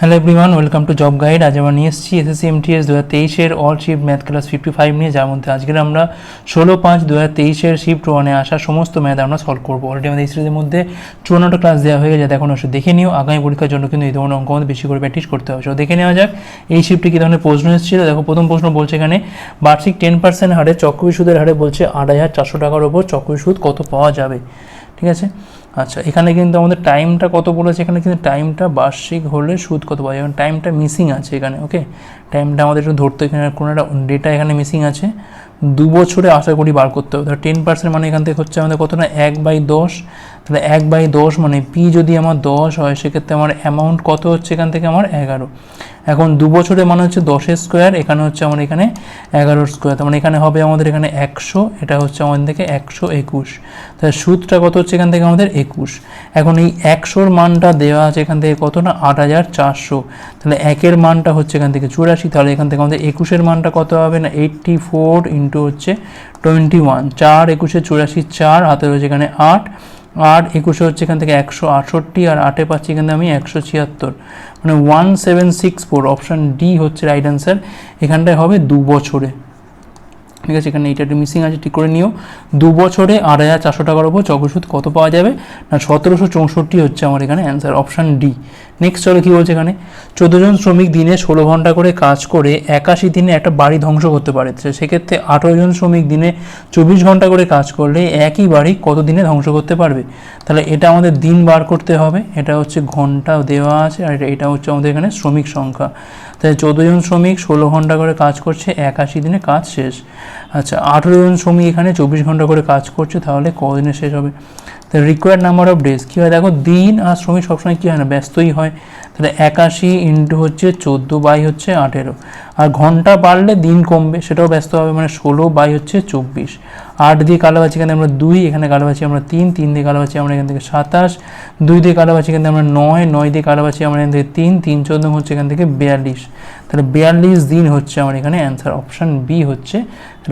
Hello everyone welcome to job guide আজ আমরা নিয়ে এসেছি এসএসসি এমটিএস দু হাজার তেইশের all shift math class fifty five নিয়ে, যার মধ্যে আজকের আমরা ষোলো পাঁচ দু হাজার তেইশের শিফট ওয়ানে আসা সমস্ত ম্যাথ আমরা সলভ করব। অলরেডি আমাদের এই সিরিজের মধ্যে চুয়ান্নটা ক্লাস দেওয়া হয়ে গেছে, এখন অবশ্যই দেখে নিও। আগামী পরীক্ষার জন্য কিন্তু এই ধরনের অঙ্ক আমাদের বেশি করে প্র্যাকটিস করতে হবে। সো দেখে নেওয়া যাক, এই শিফটে কী ধরনের প্রশ্ন এসেছিল? দেখো, প্রথম প্রশ্ন বলছে এখানে, বার্ষিক টেন পার্সেন্ট হারে চক্রবৃদ্ধি সুদের হারে বলছে আট হাজার চারশো টাকার ওপর চক্রবৃদ্ধি সুদ কত পাওয়া যাবে? ঠিক আছে? আচ্ছা এখানে কিন্তু আমাদের টাইমটা কত বলেছে? এখানে কিন্তু টাইমটা বার্ষিক হলে সুদ কত পাওয়া যাবে? টাইমটা মিসিং আছে এখানে ওকে টাইমটা আমাদের একটু ধরতে এখানে কোনো একটা ডেটা এখানে মিসিং আছে। দু বছরে আশা করি বার করতে হবে। ধর টেন পার্সেন্ট মানে এখান থেকে হচ্ছে আমাদের কত না এক বাই দশ। তাহলে এক বাই দশ মানে পি যদি আমার দশ হয়, সেক্ষেত্রে আমার অ্যামাউন্ট কত হচ্ছে এখান থেকে আমার এগারো। এখন দু বছরে মানে হচ্ছে দশের স্কোয়ার এখানে হচ্ছে আমার এখানে এগারোর স্কোয়ার তার মানে এখানে হবে আমাদের এখানে একশো, এটা হচ্ছে আমাদের থেকে একশো একুশ। তাহলে সুদটা কত হচ্ছে এখান থেকে আমাদের একুশ। এখন এই একশোর মানটা দেওয়া আছে এখান থেকে কত না? আট হাজার চারশো। তাহলে একের মানটা হচ্ছে এখান থেকে চুরাশি, তাহলে এখান থেকে আমাদের একুশের মানটা কত হবে না? এইট্টি ফোর ইন্টু হচ্ছে টোয়েন্টি ওয়ান চার, একুশে চুরাশি, চার, হাতে রয়েছে এখানে আট। আট একুশে হচ্ছে এখান থেকে একশো আটষট্টি আর আটে পাচ্ছি এখানে আমি একশো ছিয়াত্তর। মানে one seven six four option D হচ্ছে রাইট অ্যান্সার এখানটায় হবে দু বছরে। ঠিক আছে, এখানে এটা একটু মিসিং আছে, ঠিক করে নিও। দু বছরে আট হাজার চারশো টাকার ওপর চক্রসুদ কত পাওয়া যাবে? না, সতেরোশো চৌষট্টি হচ্ছে আমার এখানে অ্যান্সার অপশান ডি নেক্সট চলো কী বলছে এখানে? চোদ্দ জন শ্রমিক দিনে ষোলো ঘণ্টা করে কাজ করে একাশি দিনে একটা বাড়ি ধ্বংস করতে পারে। সেক্ষেত্রে আঠেরো জন শ্রমিক দিনে চব্বিশ ঘণ্টা করে কাজ করলে একই বাড়ি কত দিনে ধ্বংস করতে পারবে? তাহলে এটা আমাদের দিন বার করতে হবে। এটা হচ্ছে ঘণ্টা দেওয়া আছে আর এটা হচ্ছে আমাদের এখানে শ্রমিক সংখ্যা। তাই চোদ্দ জন শ্রমিক ষোলো ঘণ্টা করে কাজ করছে, একাশি দিনে কাজ শেষ। আচ্ছা আঠেরো জন শ্রমিক এখানে চব্বিশ ঘণ্টা করে কাজ করছে, তাহলে কদিনে শেষ হবে? তাহলে রিকোয়ার্ড নাম্বার অফ ডেজ কী হয়? দেখো, দিন আর শ্রমিক সবসময় কী হয় না? ব্যস্তই হয়। তাহলে একাশি ইন্টু হচ্ছে চোদ্দ বাই হচ্ছে আঠেরো। আর ঘণ্টা বাড়লে দিন কমবে, সেটাও ব্যস্ত হবে মানে ষোলো বাই হচ্ছে চব্বিশ। আট দিয়ে কালোবাছি এখানে আমরা দুই, এখানে কালোবাছি আমরা তিন তিন দিয়ে কালোবাছি আমরা এখান থেকে সাতাশ। দুই দিয়ে কালোবাছি এখান থেকে আমরা নয় নয় দিয়ে কালোবাছি আমরা এখান থেকে তিন তিন চোদ্দ হচ্ছে এখান থেকে বিয়াল্লিশ। তাহলে বিয়াল্লিশ দিন হচ্ছে আমার এখানে অ্যান্সার, অপশান বি হচ্ছে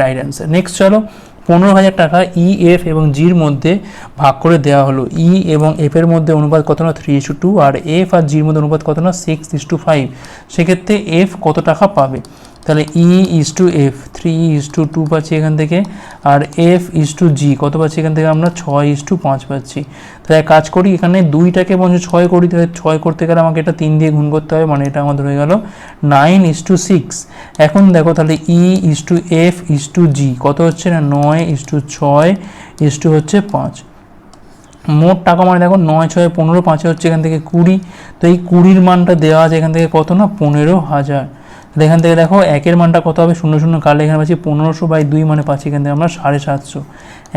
রাইট অ্যান্সার। নেক্সট চলো পনেরো হাজার টাকা ই এফ এবং জির মধ্যে ভাগ করে দেওয়া হলো। ই এবং এফ এর মধ্যে অনুপাত কত না? থ্রি ইস টু আর এফ আর জির মধ্যে অনুপাত কত না? সিক্স ইস টু ফাইভ সেক্ষেত্রে এফ কত টাকা পাবে? তাহলে E is to F three is to two পাচ্ছি এখান থেকে, আর এফ ইস টু জি কত পাচ্ছি এখান থেকে আমরা? ছয় ইস টু পাঁচ পাচ্ছি। তাহলে কাজ করি, এখানে দুইটাকে বঞ্চ ছয় করি, তাহলে ছয় করতে গেলে আমাকে এটা তিন দিয়ে গুণ করতে হবে মানে এটা আমাদের হয়ে গেল নাইন ইস টু সিক্স এখন দেখো তাহলে E is to F is to G কত হচ্ছে না? নয় ইস টু ছয় ইস টু হচ্ছে পাঁচ। মোট টাকা মানে দেখো নয়, ছয়, পনেরো, পাঁচে হচ্ছে এখান থেকে কুড়ি। তো এই কুড়ির মানটা দেওয়া আছে এখান থেকে কত না? পনেরো হাজার। এখান থেকে দেখো, একের মানটা কত হবে? শূন্য শূন্য কালে এখানে পাচ্ছি পনেরোশো বাই দুই মানে পাচ্ছি এখান থেকে আমরা সাড়ে সাতশো।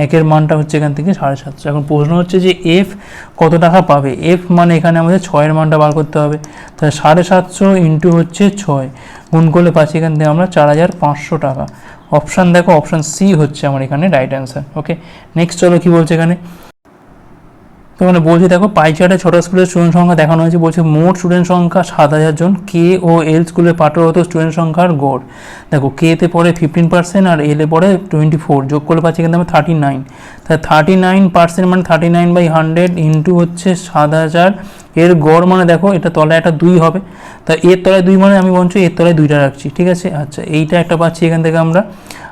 একের মানটা হচ্ছে এখান থেকে সাড়ে সাতশো। এখন প্রশ্ন হচ্ছে যে এফ কত টাকা পাবে? এফ মানে এখানে আমাদের ছয়ের মানটা বার করতে হবে। তাহলে সাড়ে সাতশো ইন্টু হচ্ছে ছয়। গুণ করলে পাচ্ছি এখান থেকে আমরা চার হাজার পাঁচশো টাকা। অপশান দেখো অপশান সি হচ্ছে আমার এখানে রাইট অ্যান্সার ওকে নেক্সট চলো কী বলছে এখানে? তো মানে বলছি, দেখো, পাই চার্টে ছোটো স্কুলের স্টুডেন্ট সংখ্যা দেখানো হয়েছে, বলছে মোট স্টুডেন্ট সংখ্যা সাত হাজার জন। কে ও এল স্কুলে পাঠরত স্টুডেন্ট সংখ্যার গড়। দেখো কে তে পড়ে ফিফটিন পার্সেন্ট আর এলে পড়ে টোয়েন্টি ফোর যোগ করলে পাচ্ছি কিন্তু আমরা থার্টি নাইন তাহলে থার্টি নাইন পার্সেন্ট মানে thirty nine by hundred into হচ্ছে সাত হাজার এর গড় মানে দেখো, এটা তলায় একটা দুই হবে। তা এর তলায় দুই মানে আমি বলছি এর তলায় দুইটা রাখছি, ঠিক আছে? আচ্ছা এইটা একটা পাচ্ছি এখান থেকে আমরা।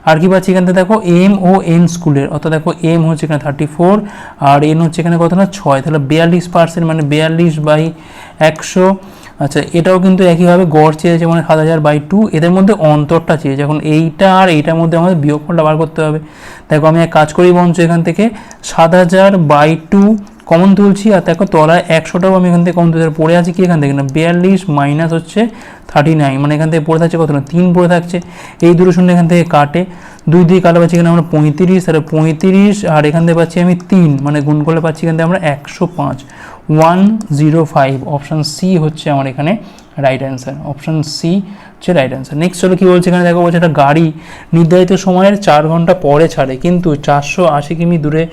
আর কি পাচ্ছি এখান থেকে দেখো এম ও এন স্কুলের অর্থাৎ দেখো এম হচ্ছে এখানে থার্টি ফোর আর এন হচ্ছে এখানে কত না? ছয়। তাহলে বিয়াল্লিশ পার্সেন্ট মানে বিয়াল্লিশ বাই একশো। আচ্ছা এটাও কিন্তু একইভাবে গড় চেয়েছে মানে সাত হাজার বাই টু এদের মধ্যে অন্তরটা চেয়েছে। এখন এইটা আর এইটার মধ্যে আমাদের বিয়োগফলটা বার করতে হবে। দেখো, আমি এক কাজ করি বঞ্চ এখান থেকে সাত হাজার বাই টু কমন তুলছি, আর দেখো তলায় একশোটাও আমি এখান থেকে কমন তুলছি। পড়ে আছে কি এখান থেকে না? বিয়াল্লিশ মাইনাস হচ্ছে থার্টি নাইন মানে এখান থেকে পড়ে থাকছে কত না? তিন পড়ে থাকছে। এই দুটো শূন্য এখান থেকে কাটে। দুই দিয়ে কালো পাচ্ছি এখানে আমরা পঁয়ত্রিশ, তাহলে পঁয়ত্রিশ, আর এখান থেকে পাচ্ছি আমি তিন। মানে গুণ করলে পাচ্ছি এখান থেকে আমরা একশো পাঁচ। One zero five option C হচ্ছে আমার এখানে রাইট অ্যান্সার অপশান সি হচ্ছে রাইট অ্যান্সার নেক্সট চলো কী বলছে এখানে? দেখো বলছে একটা গাড়ি নির্ধারিত সময়ের চার ঘণ্টা পরে ছাড়ে, কিন্তু চারশো আশি কিমি দূরে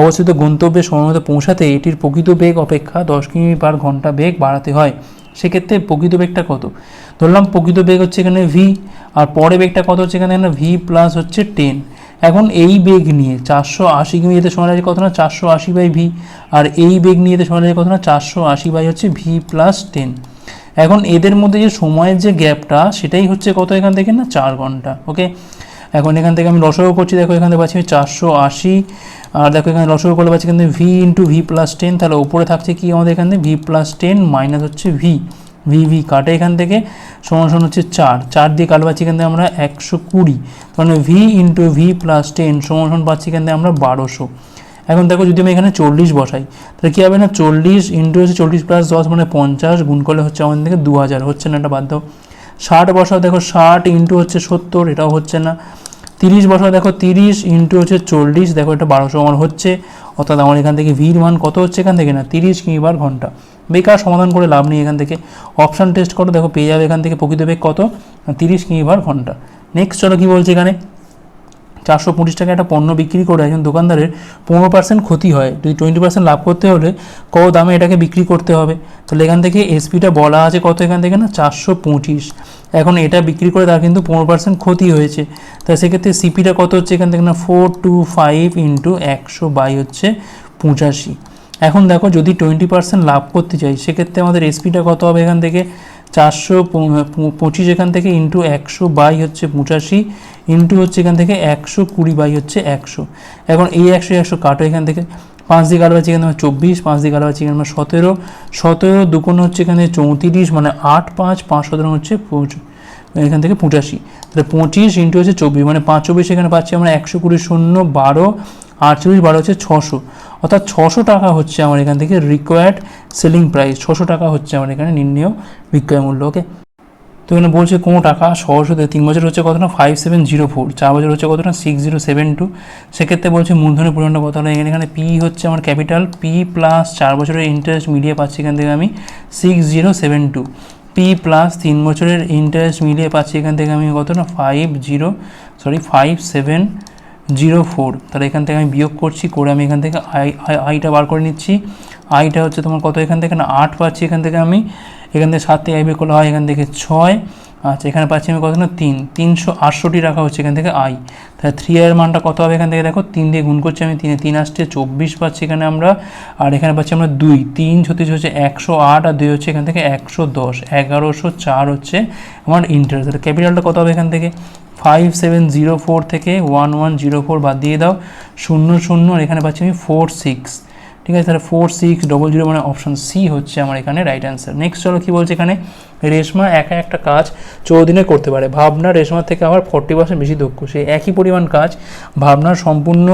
অবস্থিত গন্তব্যে সময়মতো পৌঁছাতে এটির প্রকৃত বেগ অপেক্ষা দশ কিমি পার ঘণ্টা বেগ বাড়াতে হয়। সেক্ষেত্রে প্রকৃত বেগটা কত? ধরলাম প্রকৃত বেগ হচ্ছে এখানে ভি আর পরে বেগটা কত হচ্ছে এখানে? ভি প্লাস হচ্ছে টেন এখন এই বেগ নিয়ে চারশো আশি কিমি যেতে সময় লাগে কত না? চারশো আশি বাই ভি আর এই বেগ নিয়ে যেতে সময় লাগে কত না? চারশো আশি বাই হচ্ছে ভি প্লাস টেন এখন এদের মধ্যে যে সময়ের যে গ্যাপটা, সেটাই হচ্ছে কত এখান থেকে না? চার ঘণ্টা ওকে এখন এখান থেকে আমি লসগো করছি, দেখো এখান থেকে পাচ্ছি আমি চারশো আশি। আর দেখো এখানে লসগো করলে পাচ্ছি এখান থেকে V into V plus ten তাহলে ওপরে থাকছে কি আমাদের এখান? থেকে ভি প্লাস টেন মাইনাস হচ্ছে ভি ভি ভি কাটে এখান থেকে, সমান সমান হচ্ছে চার। চার দিয়ে কাট পাচ্ছি এখান থেকে আমরা একশো কুড়ি। তাহলে V into V plus ten সমান সমান পাচ্ছি এখান থেকে আমরা বারোশো। এখন দেখো যদি আমি এখানে চল্লিশ বসাই, তাহলে কী হবে না? চল্লিশ ইন্টু হচ্ছে চল্লিশ প্লাস দশ মানে পঞ্চাশ, গুণ করলে হচ্ছে আমাদের থেকে দু হাজার হচ্ছে না এটা দাও। ষাট বসাও, দেখো ষাট ইন্টু হচ্ছে সত্তর, এটাও হচ্ছে না। তিরিশ বসাও, দেখো তিরিশ ইন্টু হচ্ছে চল্লিশ, দেখো এটা বারোশো আমার হচ্ছে। অর্থাৎ আমার এখান থেকে ভির মান কত হচ্ছে এখান থেকে না? তিরিশ কিবার ঘণ্টা। বেকার সমাধান করে লাভ নেই এখান থেকে। অপশান টেস্ট করো, দেখো পেয়ে যাবে এখান থেকে প্রকৃত বেগ কত? তিরিশ কিবার ঘণ্টা। নেক্সট চলো কী বলছে এখানে? চারশো পঁচিশ টাকা একটা পণ্য বিক্রি করে একজন দোকানদারের পনেরো পার্সেন্ট ক্ষতি হয়। যদি টোয়েন্টি পার্সেন্ট লাভ করতে হলে কত দামে এটাকে বিক্রি করতে হবে? তাহলে এখান থেকে এসপিটা বলা আছে কত এখান থেকে না? চারশো পঁচিশ। এখন এটা বিক্রি করে তার কিন্তু পনেরো পার্সেন্ট ক্ষতি হয়েছে। তাই সেক্ষেত্রে সিপিটা কত হচ্ছে এখান থেকে না? ফোর টু ফাইভ ইন্টু একশো বাই হচ্ছে পঁচাশি। এখন দেখো যদি টোয়েন্টি পার্সেন্ট লাভ করতে চাই, সেক্ষেত্রে আমাদের এসপিটা কত হবে এখান থেকে? চারশো পঁচিশ এখান থেকে ইন্টু একশো বাই হচ্ছে পঁচাশি ইন্টু হচ্ছে এখান থেকে একশো কুড়ি বাই হচ্ছে একশো। এখন এই একশো একশো কাটো এখান থেকে। পাঁচ দিয়ে কাটবা চিকেন তোমার চব্বিশ, পাঁচ দিয়ে কাটবা চিকেন তোমার সতেরো। সতেরো দুকোন হচ্ছে এখানে চৌত্রিশ মানে আট পাঁচ পাঁচ সতেরো হচ্ছে এখান থেকে পঁচাশি। তাহলে পঁচিশ ইন্টু হচ্ছে চব্বিশ মানে পাঁচ, চব্বিশ এখানে পাচ্ছি আমরা একশো কুড়ি শূন্য বারো, আটচল্লিশ বারো হচ্ছে ছশো। অর্থাৎ ছশো টাকা হচ্ছে আমার এখান থেকে রিকোয়ার্ড সেলিং প্রাইস ছশো টাকা হচ্ছে আমার এখানে নির্ণয় বিক্রয় মূল্য ওকে তো এখানে বলছে কোনো টাকা সহজতে তিন বছর হচ্ছে কত না ফাইভ সেভেন জিরো ফোর চার বছর হচ্ছে কত না সিক্স জিরো সেভেন টু সেক্ষেত্রে বলছে মূলধনের পরিমাণটা কত? না এখানে এখানে পি হচ্ছে আমার ক্যাপিটাল পি প্লাস চার বছরের ইন্টারেস্ট মিলিয়ে পাচ্ছি এখান থেকে আমি six zero seven two P plus তিন বছরের ইন্টারেস্ট মিলিয়ে পাচ্ছি এখান থেকে আমি কত না five zero sorry five seven zero four. তাহলে এখান থেকে আমি বিয়োগ করছি, করে আমি এখান থেকে আই আই- আইটা বার করে নিচ্ছি। আইটা হচ্ছে তোমার কত? এখান থেকে না আট পাচ্ছি, এখান থেকে আমি, এখান থেকে সাত থেকে আই বের করলে হয় এখান থেকে ছয়। আচ্ছা এখানে পাচ্ছি আমি কত? না, তিন। তিনশো আটষট্টি রাখা হচ্ছে এখান থেকে আই তাহলে থ্রি আইয়ের মানটা কত হবে এখান থেকে? দেখো, তিন দিয়ে গুণ করছি আমি, তিনে তিন আসছে, চব্বিশ পাচ্ছি এখানে আমরা। আর এখানে পাচ্ছি আমরা দুই। তিন ছত্রিশ হচ্ছে একশো আট আর দুই হচ্ছে এখান থেকে একশো দশ। এগারোশো চার হচ্ছে আমার ইন্টারেস্ট তাহলে ক্যাপিটালটা কত হবে এখান থেকে? ফাইভ সেভেন জিরো ফোর থেকে ওয়ান ওয়ান জিরো ফোর বাদ দিয়ে দাও। শূন্য শূন্য এখানে পাচ্ছি আমি ফোর সিক্স ঠিক আছে, তাহলে ফোর সিক্স ডবল জিরো মানে অপশন সি হচ্ছে আমার এখানে রাইট অ্যান্সার নেক্সট চলো কী বলছে এখানে? রেশমা একা একটা কাজ চৌদ্দ দিনে করতে পারে। ভাবনা রেশমার থেকে আবার ফর্টি পার্সেন্ট বেশি দক্ষ। সেই একই পরিমাণ কাজ ভাবনার সম্পূর্ণ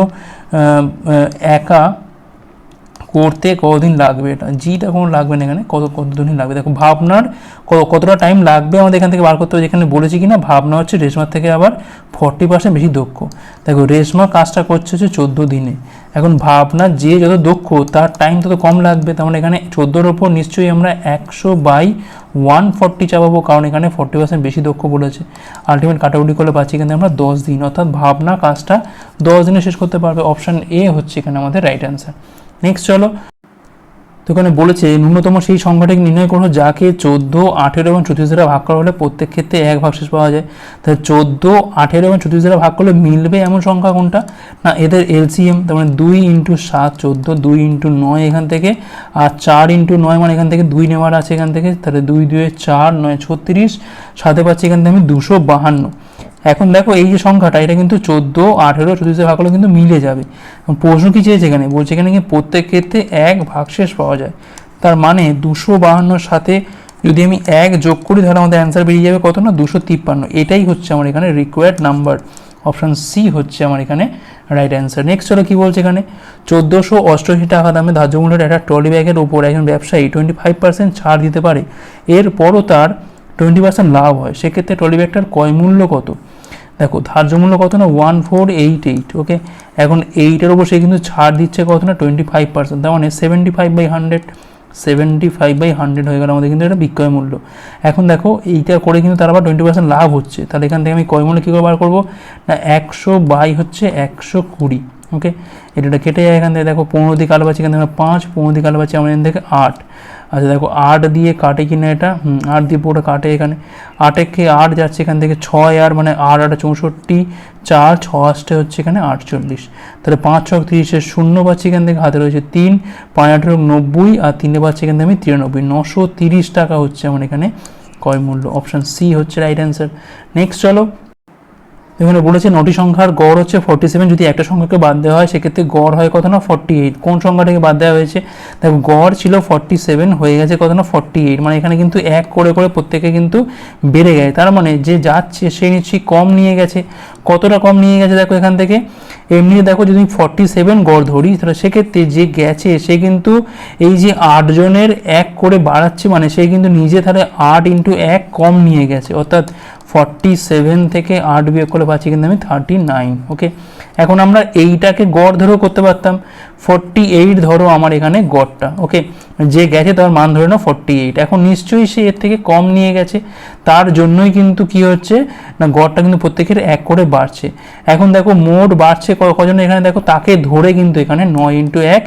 একা করতে কতদিন লাগবে এটা? জিটা কোনো লাগবে না এখানে? কত কতদিন লাগবে? দেখো, ভাবনার কতটা টাইম লাগবে আমাদের এখান থেকে বার করতে হবে যেখানে বলেছি কি না ভাবনা হচ্ছে রেশমার থেকে আবার ফর্টি পার্সেন্ট বেশি দক্ষ। দেখো, রেশমা কাজটা করছে হচ্ছে চোদ্দ দিনে। এখন ভাবনা যে যত দক্ষ, তার টাইম তত কম লাগবে। তার মানে এখানে চোদ্দোর ওপর নিশ্চয়ই আমরা একশো বাই ওয়ান ফর্টি চাপাবো, কারণ এখানে ফর্টি পার্সেন্ট বেশি দক্ষ বলেছে। আলটিমেট কাটাকুটি করলে পাচ্ছি কিন্তু আমরা দশ দিন। অর্থাৎ ভাবনা কাজটা দশ দিনে শেষ করতে পারবে। অপশান এ হচ্ছে এখানে আমাদের রাইট অ্যান্সার নেক্সট চলো। তো এখানে বলেছে, ন্যূনতম সেই সংখ্যাটাকে নির্ণয় করো যাকে চোদ্দ, আঠেরো এবং চৌত্রিশ দ্বারা ভাগ করা হলে প্রত্যেক ক্ষেত্রে এক ভাগশেষ পাওয়া যায়। তাহলে চোদ্দ, আঠেরো এবং চৌত্রিশ দ্বারা ভাগ করলে মিলবে এমন সংখ্যা কোনটা? না, এদের এলসিএম, তার মানে দুই ইন্টু সাত, চোদ্দ, দুই ইন্টু নয় এখান থেকে, আর চার ইন্টু নয় মানে এখান থেকে দুই নেওয়ার আছে এখান থেকে, তাহলে দুই, দুয়ে চার, নয়, ছত্রিশ সাথে পাচ্ছি এখান থেকে আমি দুশো বাহান্ন। এখন দেখো এই যে সংখ্যাটা, এটা কিন্তু চোদ্দ, আঠেরো, চৌত্রিশে ভাগ হলে কিন্তু মিলে যাবে। প্রশ্ন কি চেয়েছে এখানে? বলছে এখানে কি প্রত্যেক ক্ষেত্রে এক ভাগশেষ পাওয়া যায়। তার মানে দুশো বাহান্নর সাথে যদি আমি এক যোগ করি, তাহলে আমাদের অ্যান্সার বেরিয়ে যাবে কত না? দুশো তিপ্পান্ন। এটাই হচ্ছে আমার এখানে রিকোয়ার্ড নাম্বার অপশান সি হচ্ছে আমার এখানে রাইট অ্যান্সার নেক্সট হলো কী বলছে এখানে? চোদ্দোশো অষ্টআশি টাকা দামে ধার্য মূল্যের একটা ট্রলি ব্যাগের উপর একজন ব্যবসায়ী টোয়েন্টি ফাইভ পার্সেন্ট ছাড় দিতে পারে। এরপরও তার টোয়েন্টি পার্সেন্ট লাভ হয়। সেক্ষেত্রে ট্রলি ব্যাগটার ক্রয় মূল্য কত? দেখো, ধার্য মূল্য কত না? One four eight eight okay এখন এইটের ওপর সে কিন্তু ছাড় দিচ্ছে কত না? টোয়েন্টি ফাইভ পার্সেন্ট তার মানে seventy five by hundred seventy five by hundred হয়ে গেল আমাদের কিন্তু এটা বিক্রয় মূল্য। এখন দেখো, এইটা করে কিন্তু তার আবার টোয়েন্টি পার্সেন্ট লাভ হচ্ছে। তাহলে এখান থেকে আমি কয় মূল্য কী করে বার করব? না, একশো বাই হচ্ছে একশো কুড়ি ওকে এটা কেটে যায় এখান থেকে, দেখো, পনেরো দিয়ে কালো পাচ্ছি এখান থেকে পাঁচ, পনেরো দিয়ে কালো পাচ্ছি আমরা এখান থেকে আট। আচ্ছা দেখো, আট দিয়ে কাটে কিনা এটা? আট দিয়ে পুরোটা কাটে এখানে। আটেকে আট যাচ্ছে এখান থেকে? ছয় আর মানে আট আট, চৌষট্টি, চার, ছ আষ্টে হচ্ছে এখানে আটচল্লিশ। তাহলে পাঁচ ছক তিরিশের শূন্য পাচ্ছি এখান থেকে হাতে রয়েছে তিন, পাঁচ, আঠেরো, নব্বই, আর তিনে পাচ্ছি এখান থেকে আমি তিরানব্বই। নশো তিরিশ টাকা হচ্ছে আমার এখানে ক্রয় মূল্য। অপশান সি হচ্ছে রাইট অ্যান্সার নেক্সট চলো। এখানে বলেছে নটি সংখ্যার গড় হচ্ছে ফর্টি সেভেন যদি একটা সংখ্যাকে বাদ দেওয়া হয়, সেক্ষেত্রে গড় হয় কত না? ফর্টি এইট কোন সংখ্যাটাকে বাদ দেওয়া হয়েছে? দেখো, গড় ছিল ফর্টি সেভেন হয়ে গেছে কত না? ফর্টি এইট মানে এখানে কিন্তু এক করে করে প্রত্যেকে কিন্তু বেড়ে গেছে। তার মানে যে যাচ্ছে, সে নিশ্চয়ই কম নিয়ে গেছে। কতটা কম নিয়ে গেছে দেখো এখান থেকে? এমনি দেখো যদি ফর্টি সেভেন গড় ধরি, তাহলে সেক্ষেত্রে যে গেছে, সে কিন্তু এই যে আটজনের এক করে বাড়াচ্ছে মানে সে কিন্তু নিজে তাহলে আট ইন্টু এক কম নিয়ে গেছে। অর্থাৎ ফর্টি সেভেন থেকে আট বিয়োগ করে পাচ্ছি কিন্তু আমি থার্টি নাইন ওকে এখন আমরা এইটাকে গড় ধরেও করতে পারতাম। ফর্টি এইট ধরো আমার এখানে গড়টা ওকে যে গেছে তার মান ধরে নাও ফর্টি এইট এখন নিশ্চয়ই সে এর থেকে কম নিয়ে গেছে। তার জন্যই কিন্তু কি হচ্ছে, না গড়টা কিন্তু প্রত্যেকের এক করে বাড়ছে। এখন দেখো মোট বাড়ছে কজন এখানে দেখো তাকে ধরে কিন্তু এখানে নয় ইন্টু এক,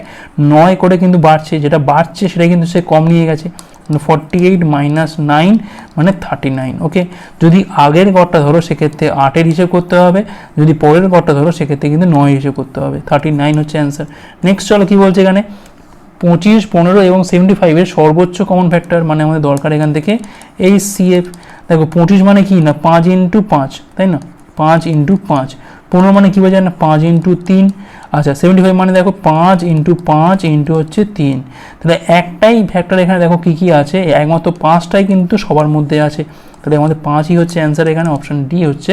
নয় করে কিন্তু বাড়ছে। যেটা বাড়ছে সেটা কিন্তু সে কম নিয়ে গেছে। ফর্টি এইট মাইনাস নাইন মানে থার্টি নাইন ওকে যদি আগের গড়টা ধরো সেক্ষেত্রে আটের হিসেব করতে হবে। যদি পরের গড়টা ধরো সেক্ষেত্রে কিন্তু নয় হিসেব করতে হবে। থার্টি নাইন হচ্ছে অ্যান্সার নেক্সট চলো কী বলছে এখানে? পঁচিশ, পনেরো এবং সেভেন্টি ফাইভের সর্বোচ্চ কমন ফ্যাক্টর মানে আমাদের দরকার এখান থেকে এই সিএফ দেখো পঁচিশ মানে কি না? পাঁচ ইন্টু পাঁচ, তাই না? পাঁচ ইন্টু পাঁচ। পনেরো মানে কী বোঝায় না? পাঁচ ইন্টু তিন। আচ্ছা সেভেন্টি ফাইভ মানে দেখো পাঁচ ইন্টু পাঁচ ইন্টু হচ্ছে তিন। তাহলে একটাই ফ্যাক্টর এখানে দেখো কী কী আছে? একমাত্র পাঁচটাই কিন্তু সবার মধ্যে আছে। তাহলে আমাদের পাঁচই হচ্ছে অ্যান্সার এখানে অপশান ডি হচ্ছে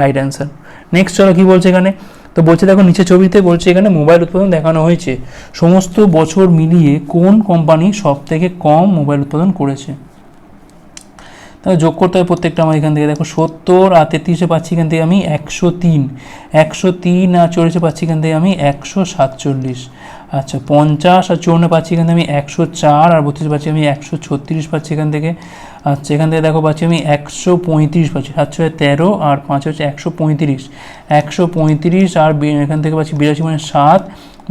রাইট অ্যান্সার নেক্সট চলো কী বলছে এখানে? তো বলছে, দেখো, নিচে ছবিতে বলছে, এখানে মোবাইল উৎপাদন দেখানো হয়েছে। সমস্ত বছর মিলিয়ে কোন কোম্পানি সব থেকে কম মোবাইল উৎপাদন করেছে? তাহলে যোগ করতে হবে প্রত্যেকটা আমার এখান থেকে। দেখো, সত্তর আর তেত্রিশে পাচ্ছি এখান থেকে আমি একশো তিন। একশো তিন আর চল্লিশে পাচ্ছি এখান থেকে আমি একশো সাতচল্লিশ। আচ্ছা পঞ্চাশ আর চুয়ান্ন পাচ্ছি এখান থেকে আমি একশো চার আর বত্রিশ পাচ্ছি আমি একশো ছত্রিশ পাচ্ছি এখান থেকে। আচ্ছা এখান থেকে দেখো পাচ্ছি আমি একশো পঁয়ত্রিশ পাচ্ছি। সাতশো তেরো আর পাঁচ হচ্ছে একশো পঁয়ত্রিশ। একশো পঁয়ত্রিশ আর এখান থেকে পাচ্ছি বিরাশি মানে সাত,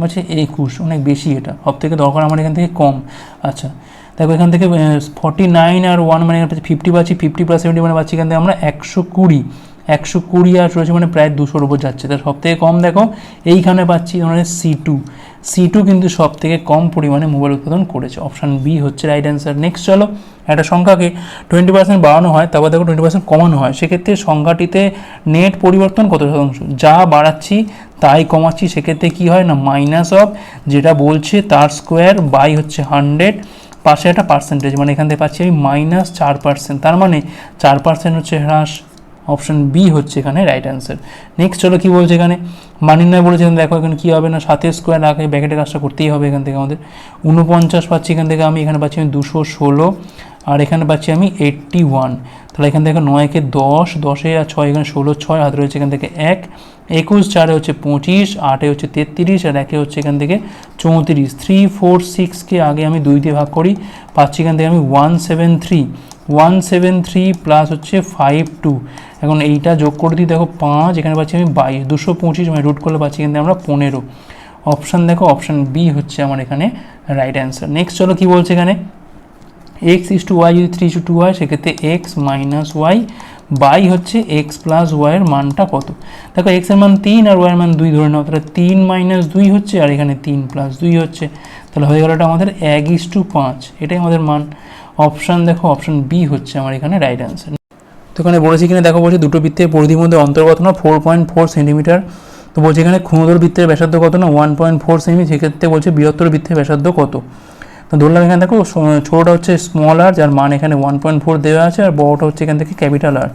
পাচ্ছি একুশ। অনেক বেশি এটা। সব থেকে দরকার আমার এখান থেকে কম। আচ্ছা দেখো এখান থেকে ফর্টি নাইন আর ওয়ান মানে ফিফটি পাচ্ছি ফিফটি প্লাস সেভেন্টি মানে পাচ্ছি এখান থেকে আমরা একশো কুড়ি। একশো কুড়ি আর রয়েছে মানে প্রায় দুশোর উপর যাচ্ছে। তার সব থেকে কম দেখো, এইখানে পাচ্ছি আমাদের সি টু সি টু কিন্তু সব থেকে কম পরিমাণে মোবাইল উৎপাদন করেছে। অপশান বি হচ্ছে রাইট অ্যান্সার নেক্সট চলো, একটা সংখ্যাকে টোয়েন্টি পার্সেন্ট বাড়ানো হয়, তারপর দেখো টোয়েন্টি পার্সেন্ট কমানো হয়। সেক্ষেত্রে সংখ্যাটিতে নেট পরিবর্তন কত শতাংশ? যা বাড়াচ্ছি, তাই কমাচ্ছি। সেক্ষেত্রে কি হয় না? মাইনাস অফ যেটা বলছে তার স্কোয়ার বাই হচ্ছে হান্ড্রেড পাশে একটা পার্সেন্টেজ মানে এখান থেকে পাচ্ছি আমি মাইনাস চার পার্সেন্ট তার মানে চার পার্সেন্ট হচ্ছে হ্রাস। অপশন বি হচ্ছে এখানে রাইট অ্যান্সার নেক্সট চলো কী বলছে এখানে? মানির নয় বলেছে দেখো, এখানে কী হবে না? সাতের স্কোয়ার আগে ব্যাকেটের কাজটা করতেই হবে এখান থেকে আমাদের। উনপঞ্চাশ পাচ্ছি এখান থেকে আমি, এখানে পাচ্ছি আমি দুশো ষোলো, আর এখানে পাচ্ছি আমি এইট্টি ওয়ান তাহলে এখান থেকে নয়কে দশ, দশে আর ছয়, এখানে ষোলো, ছয়, হাত রয়েছে এখান থেকে এক। একুশ, চারে হচ্ছে পঁচিশ, আটে হচ্ছে তেত্রিশ, আর একে হচ্ছে এখান থেকে চৌত্রিশ। থ্রি ফোর সিক্সকে আগে আমি দুই দিয়ে ভাগ করি, পাচ্ছি এখান থেকে আমি one seven three one seven three plus হচ্ছে ফাইভ টু এখন এইটা যোগ করে দিই, দেখো পাঁচ, এখানে পাচ্ছি আমি বাইশ, দুশো পঁচিশ মানে রুট করলে পাচ্ছি কিন্তু আমরা পনেরো। অপশান দেখো অপশান বি হচ্ছে আমার এখানে রাইট অ্যান্সার নেক্সট চলো কী বলছে এখানে? এক্স ইস টু ওয়াই যদি থ্রি টু টু হয় সেক্ষেত্রে এক্স মাইনাস ওয়াই বাই হচ্ছে এক্স প্লাস ওয়াইয়ের মানটা কত? দেখো এক্সের মান তিন আর ওয়াইয়ের মান দুই ধরে নাও, তাহলে তিন মাইনাস দুই হচ্ছে, আর এখানে তিন প্লাস দুই হচ্ছে। তাহলে হয়ে গেল এটা আমাদের এক ইস টু পাঁচ। এটাই আমাদের মান। অপশান দেখো অপশান বি হচ্ছে আমার এখানে রাইট অ্যান্সার তো এখানে বলেছি কিনা, দেখো বলছে দুটো বৃত্তের পরিধির মধ্যে অন্তর্গত না? ফোর পয়েন্ট ফোর সেন্টিমিটার তো বলছে এখানে ক্ষুদ্র বৃত্তের ব্যাসার্ধ কত না? ওয়ান পয়েন্ট ফোর সেমি সেক্ষেত্রে বলছে বৃহত্তর বৃত্তের ব্যাসার্ধ কত? তো ধরলাম এখানে দেখো ছোটোটা হচ্ছে স্মল আর যার মান এখানে ওয়ান পয়েন্ট ফোর দেওয়া আছে, আর বড়োটা হচ্ছে এখান থেকে ক্যাপিটাল আর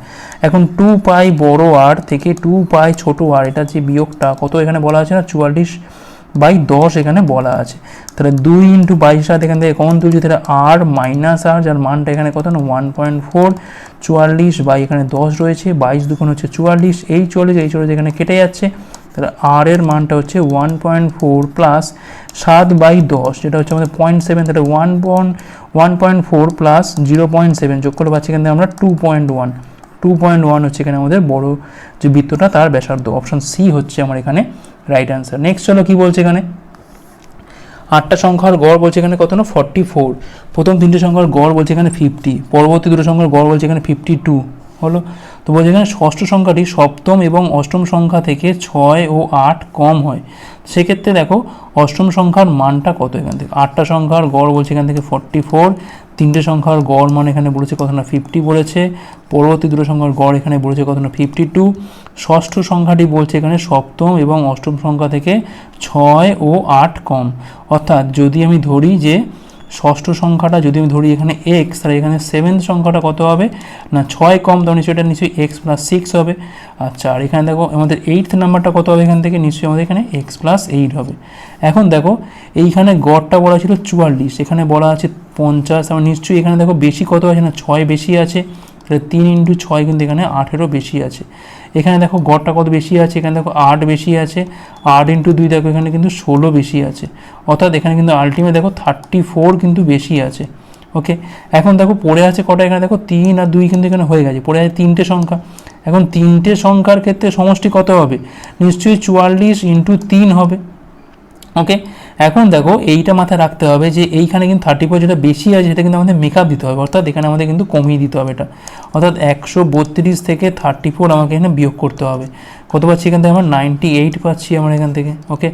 এখন টু পাই বড় আর থেকে টু পাই ছোটো আর এটা যে বিয়োগটা, কত এখানে বলা আছে না? চুয়াল্লিশ বাই দশ এখানে বলা আছে। তাহলে দুই ইন্টু বাইশ সাত এখান থেকে কমন তুলছি, তাহলে আর মাইনাস আর যার মানটা এখানে কত না ওয়ান পয়েন্ট ফোর চুয়াল্লিশ বাই এখানে দশ রয়েছে, বাইশ দুগুণ হচ্ছে চুয়াল্লিশ, এই চল্লিশ এই চল্লিশ এখানে কেটে যাচ্ছে, তাহলে আর এর মানটা হচ্ছে ওয়ান পয়েন্ট ফোর প্লাস সাত বাই দশ, যেটা হচ্ছে আমাদের পয়েন্ট সেভেন তাহলে one point one point four plus zero point seven যোগ করে পাচ্ছি এখান থেকে আমরা two point one two point one হচ্ছে এখানে আমাদের বড় যে বৃত্তটা, তার ব্যাসার্ধ। অপশন সি হচ্ছে আমার এখানে রাইট অ্যান্সার নেক্সট চলো কি বলছে এখানে? আটটা সংখ্যার গড় বলছে এখানে কত না? ফর্টি ফোর প্রথম তিনটে সংখ্যার গড় বলছে এখানে ফিফটি পরবর্তী দুটো সংখ্যার গড় বলছে এখানে ফিফটি টু হলো? তো বলছে এখানে ষষ্ঠ সংখ্যাটি সপ্তম এবং অষ্টম সংখ্যা থেকে ছয় ও আট কম হয়। সেক্ষেত্রে দেখো, অষ্টম সংখ্যার মানটা কত এখান থেকে? আটটা সংখ্যার গড় বলছে এখান থেকে ফর্টি ফোর তিনটে সংখ্যার গড় মান এখানে বলেছে কত না ফিফটি বলেছে, পরবর্তী দুটো সংখ্যার গড় এখানে বলেছে কত না ফিফটি টু ষষ্ঠ সংখ্যাটি বলছে এখানে সপ্তম এবং অষ্টম সংখ্যা থেকে ছয় ও আট কম। অর্থাৎ যদি আমি ধরি যে ষষ্ঠ সংখ্যাটা যদি আমি ধরি এখানে এক্স তাহলে এখানে সেভেন্থ সংখ্যাটা কত হবে? না, ছয় কম তখন নিশ্চয়ই এটা নিশ্চয়ই এক্স প্লাস সিক্স হবে। আচ্ছা আর এখানে দেখো, আমাদের এইটথ নাম্বারটা কত হবে এখান থেকে? নিশ্চয়ই আমাদের এখানে এক্স প্লাস এইট হবে। এখন দেখো, এইখানে গড়টা বলা ছিল চুয়াল্লিশ, এখানে বলা আছে পঞ্চাশ আমার নিশ্চয়ই এখানে দেখো বেশি কত আছে? না, ছয় বেশি আছে। তিন ইন্টু ছয় কিন্তু এখানে আঠেরো বেশি আছে। এখানে দেখো গড়টা কত বেশি আছে? এখানে দেখো আট বেশি আছে। আট ইন্টু দুই দেখো এখানে কিন্তু ষোলো বেশি আছে। অর্থাৎ এখানে কিন্তু আলটিমেট দেখো থার্টি ফোর কিন্তু বেশি আছে। ওকে এখন দেখো পড়ে আছে কটা? এখানে দেখো তিন আর দুই কিন্তু এখানে হয়ে গেছে। পড়ে আছে তিনটে সংখ্যা। এখন তিনটে সংখ্যার ক্ষেত্রে সমষ্টি কত হবে? নিশ্চয়ই চুয়াল্লিশ ইন্টু তিন হবে। ওকে এখন দেখো এইটা মাথায় রাখতে হবে যে এইখানে কিন্তু থার্টি ফোর যেটা বেশি আছে সেটা কিন্তু আমাদের মেকআপ দিতে হবে। অর্থাৎ এখানে আমাদের কিন্তু কমিয়ে দিতে হবে এটা। অর্থাৎ একশো বত্রিশ থেকে থার্টি ফোর আমাকে এখানে বিয়োগ করতে হবে। কত পাচ্ছি এখান থেকে আমার? নাইনটি এইট পাচ্ছি আমার এখান থেকে ওকে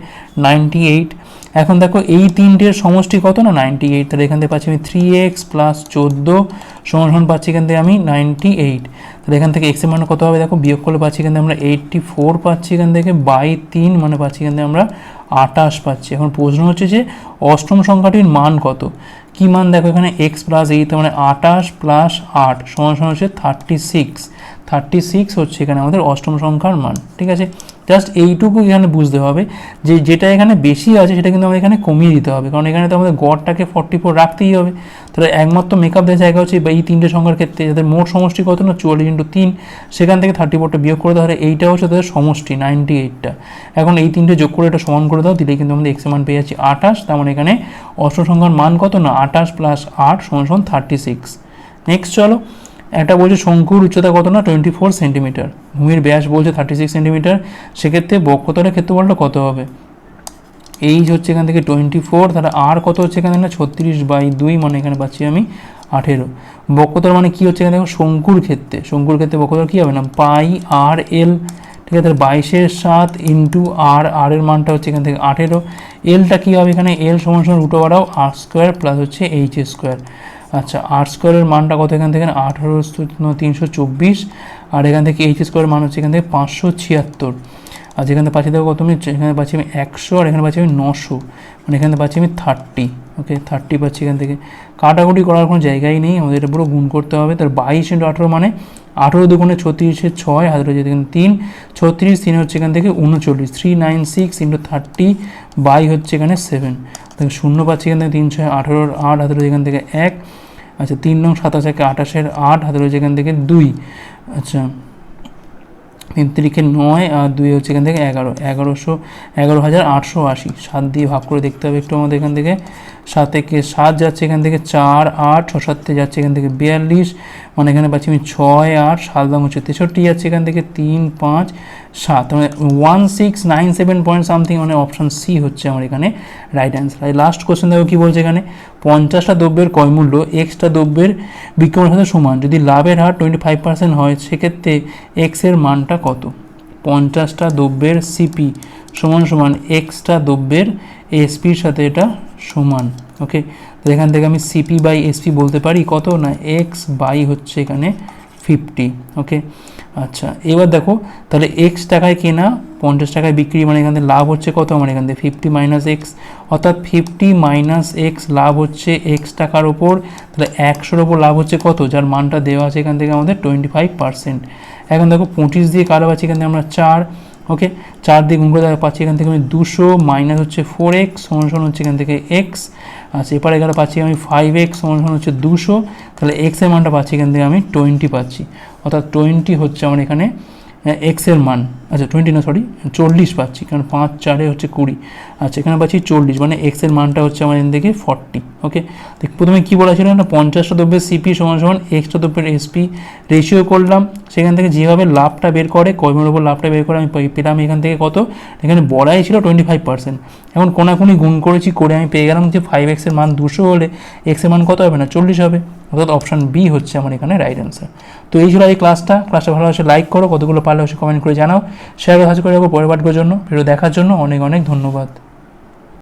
নাইনটি এইট এখন দেখো এই তিনটের সমষ্টি কত না? নাইনটি এইট তাহলে এখান থেকে পাচ্ছি আমি থ্রি এক্স প্লাস চোদ্দ সমান পাচ্ছি এখান থেকে আমি নাইনটি এইট তাহলে এখান থেকে এক্সের মান কত হবে? দেখো বিয়োগ করলে পাচ্ছি এখান থেকে আমরা এইটটি ফোর পাচ্ছি এখান থেকে বাই তিন মানে পাচ্ছি এখান থেকে আমরা আটাশ পাচ্ছি। এখন প্রশ্ন হচ্ছে যে, অষ্টম সংখ্যাটির মান কত? কি মান দেখো এখানে? এক্স প্লাস এইট মানে আটাশ প্লাস আট, সমান সমান হচ্ছে থার্টি সিক্স থার্টি সিক্স হচ্ছে এখানে আমাদের অষ্টম সংখ্যার মান, ঠিক আছে? জাস্ট এইটুকু এখানে বুঝতে হবে যে যেটা এখানে বেশি আছে সেটা কিন্তু আমাদের এখানে কমিয়ে দিতে হবে। কারণ এখানে তো আমাদের গড়টাকে ফর্টি ফোর রাখতেই হবে। তাহলে একমাত্র মেকআপ দেওয়ার জায়গা হচ্ছে এই তিনটে সংখ্যার ক্ষেত্রে। যাদের মোট সমষ্টি কত না? চুয়াল্লিশ ইন্টু তিন। সেখান থেকে থার্টি ফোরটা বিয়োগ করে দেওয়া এইটা হচ্ছে তাদের সমষ্টি নাইনটি এইটটা এখন এই তিনটে যোগ করে এটা সমান করে দাও। দিলে কিন্তু আমাদের এক্স মান পেয়ে যাচ্ছি আঠাশ। তার মানে এখানে অষ্ট সংখ্যার মান কত? না, আঠাশ প্লাস আট সমান সমান থার্টি সিক্স নেক্সট চলো। একটা বলছে শঙ্কুর উচ্চতা কত না? টোয়েন্টি ফোর সেন্টিমিটার ভূমির ব্যাস বলছে থার্টি সিক্স সেন্টিমিটার সেক্ষেত্রে বক্ষতলের ক্ষেত্রফলটা কত হবে? এইচ হচ্ছে এখান থেকে টোয়েন্টি ফোর তাহলে আর কত হচ্ছে এখানে? না, ছত্রিশ বাই দুই মানে এখানে পাচ্ছি আমি আঠেরো। বক্ষতল মানে কী হচ্ছে এখানে? দেখো, শঙ্কুর ক্ষেত্রে। শঙ্কুর ক্ষেত্রে বক্ষতল কী হবে না? পাই আর এল। ঠিক আছে, তাহলে বাইশের সাত ইন্টু আর আর এর মানটা হচ্ছে এখান থেকে আঠেরো। এলটা কী হবে এখানে? এল সমান সমান রুটো বাড়াও আর স্কোয়ার প্লাস হচ্ছে এইচ স্কোয়ার আচ্ছা আর স্কোয়ারের মানটা কত? এখান থেকে আঠারো তিনশো চব্বিশ, আর এখান থেকে এইচ স্কোয়ারের মান হচ্ছে এখান থেকে পাঁচশো ছিয়াত্তর। আর যেখানে পাচ্ছি দেখো কত আমি এখানে পাচ্ছি আমি একশো, আর এখানে পাচ্ছি আমি নশো। মানে এখানে পাচ্ছি আমি থার্টি ওকে থার্টি পাচ্ছি এখান থেকে। কাটাকুটি করার কোনো জায়গাই নেই, আমাদের এটা পুরো গুণ করতে হবে। তার বাইশ ইন্টু আঠেরো মানে আঠেরো দুগুণে ছত্রিশে ছয়, হাজার হচ্ছে এখানে তিন। ছত্রিশ তিন হচ্ছে এখান থেকে উনচল্লিশ three nine six into thirty by হচ্ছে এখানে সেভেন দেখো শূন্য পাচ্ছি এখান থেকে তিন ছয় আঠেরোর আট হাতের এখান থেকে এক। আচ্ছা তিন নং সাতাশ একে আঠাশের আট হাতের হচ্ছে এখান থেকে দুই। আচ্ছা তিন তিরিখে নয় আর দুই হচ্ছে এখান থেকে এগারো। এগারোশো, এগারো হাজার আটশো আশি। সাত দিয়ে ভাগ করে দেখতে হবে একটু আমাদের এখান থেকে। সাত থেকে সাত যাচ্ছে এখান থেকে চার, আট, ছ, সাতে যাচ্ছে এখান থেকে বিয়াল্লিশ মানে এখানে পাচ্ছি আমি ছয়, আট, সাত দাম হচ্ছে তেষট্টি যাচ্ছে এখান থেকে তিন, পাঁচ, সাত। মানে one six nine seven point something মানে অপশান সি হচ্ছে আমার এখানে রাইট অ্যান্সার আর লাস্ট কোশ্চেন দেখো কী বলছে এখানে? পঞ্চাশটা দ্রব্যের কয় মূল্য এক্সটা দ্রব্যের বিক্রমের সাথে সমান। যদি লাভের হার টোয়েন্টি ফাইভ পার্সেন্ট হয়, সেক্ষেত্রে এক্সের মানটা কত? পঞ্চাশটা দ্রব্যের সিপি সমান সমান এক্সটা দ্রব্যের এসপির সাথে এটা সমান ওকে তো এখান থেকে আমি সিপি বাই এসপি বলতে পারি, কত না এক্স বাই হচ্ছে এখানে ফিফটি ওকে আচ্ছা এবার দেখো, তাহলে এক্স টাকায় কেনা, পঞ্চাশ টাকায় বিক্রি মানে এখান থেকে লাভ হচ্ছে কত? আমার এখান থেকে ফিফটি মাইনাস এক্স অর্থাৎ ফিফটি মাইনাস এক্স লাভ হচ্ছে এক্স টাকার ওপর, তাহলে একশোর ওপর লাভ হচ্ছে কত? যার মানটা দেওয়া আছে এখান থেকে আমাদের টোয়েন্টি ফাইভ পার্সেন্ট এখন দেখো পঁচিশ দিয়ে কালো পাচ্ছি এখান থেকে আমরা চার ওকে চার দিয়ে গুণ করে দেখা পাচ্ছি এখান থেকে আমি দুশো মাইনাস হচ্ছে ফোর এক্স সমান সমান হচ্ছে এখান থেকে এক্স আচ্ছা এপারে গেলে পাচ্ছি আমি ফাইভ এক্স সমান হচ্ছে দুশো। তাহলে এক্সের মানটা পাচ্ছি এখান থেকে আমি টোয়েন্টি পাচ্ছি। অর্থাৎ টোয়েন্টি হচ্ছে আমার এখানে এক্সের মান। আচ্ছা টোয়েন্টি না সরি চল্লিশ পাচ্ছি, কারণ পাঁচ, চারে হচ্ছে কুড়ি। আচ্ছা এখানে পাচ্ছি চল্লিশ মানে এক্সের মানটা হচ্ছে আমার এখান থেকে ফর্টি ওকে দেখ, প্রথমে কী বলা ছিল না পঞ্চাশটা দ্রব্যের সিপি সমান সমান এক্সটা দ্রব্যের এসপি রেশিও করলাম। সেখান থেকে যেভাবে লাভটা বের করে কর্মের ওপর লাভটা বের করে আমি পেলাম এখান থেকে কত? এখানে বড়াই ছিল টোয়েন্টি ফাইভ পার্সেন্ট এখন কোনাকুনি গুণ করেছি, করে আমি পেয়ে গেলাম যে ফাইভ এক্সের মান দুশো হলে এক্সের মান কত হবে না, চল্লিশ হবে। অর্থাৎ অপশান বি হচ্ছে আমার এখানে রাইট অ্যান্সার তো এই ছিল এই ক্লাসটা ক্লাসটা ভালো হচ্ছে লাইক করো, কতগুলো পারলে অবশ্যই কমেন্ট করে জানাও। শেয়ার করে করে পাঠকের জন্য ভিডিও দেখার জন্য অনেক অনেক ধন্যবাদ।